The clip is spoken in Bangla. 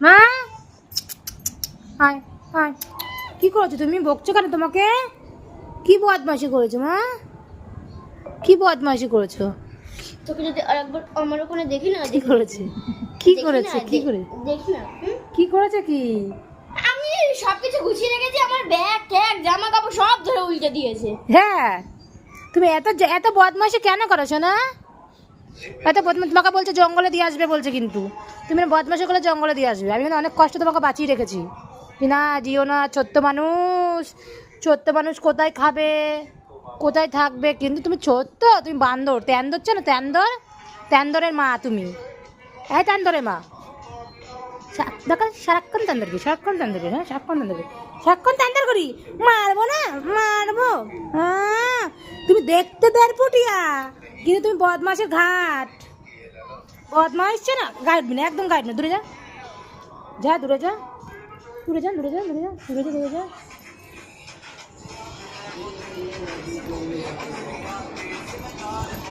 মা? আয় আয় কি করেছ তুমি? বকছো কেন তোমাকে? কি বদমাশি করেছ মা? কি বদমাশি করেছ? তোকে যদি আরেকবার আমার ওখানে দেখি না কি করেছে? কি করেছে? কি করে? দেখি না কি করেছে কি? আমি সবকিছু গুছিয়ে রেখেছি আমার ব্যাগ ট্যাগ জামা কাপড় সব ধরে উল্টে দিয়েছে। হ্যাঁ। তুমি এত এত বদমাশি কেন করেছ না? এত বদমাশ তোমাকে বলছে জঙ্গলে দিয়ে আসবে বলছে কিন্তু। তুমি বদমাশি করে জঙ্গলে দিয়ে আসবে। আমি অনেক কষ্ট তোমাকে বাঁচিয়ে রেখেছি। না, জিও না, ছোট্ট মানুষ। ছোট্ট মানুষ কোথায় খাবে? কোথায় থাকবে? কিন্তু তুমি ছোট্ট, তুমি বান্দর। তেন্দর চেনো? তেন্দর? তেন্দরের মা তুমি। হ্যাঁ তেন্দরের মা। দেখো, সারাক্ষণ তেন্দর সারাক্ষণ তেন্দর হ্যাঁ সারাক্ষণ তেন্দর করি সারাক্ষণ করি? মারবো না? মারবো। হ্যাঁ। তুমি দেখতে দেড় ফুটিয়া। কিন্তু তুমি বদমাসের ঘাট। বদমাস না গাইড না একদম গাইড না, দূরে যা। যা, দূরে যা। দূরে যা দূরে যা দূরে যা দূরে যা দূরে যা।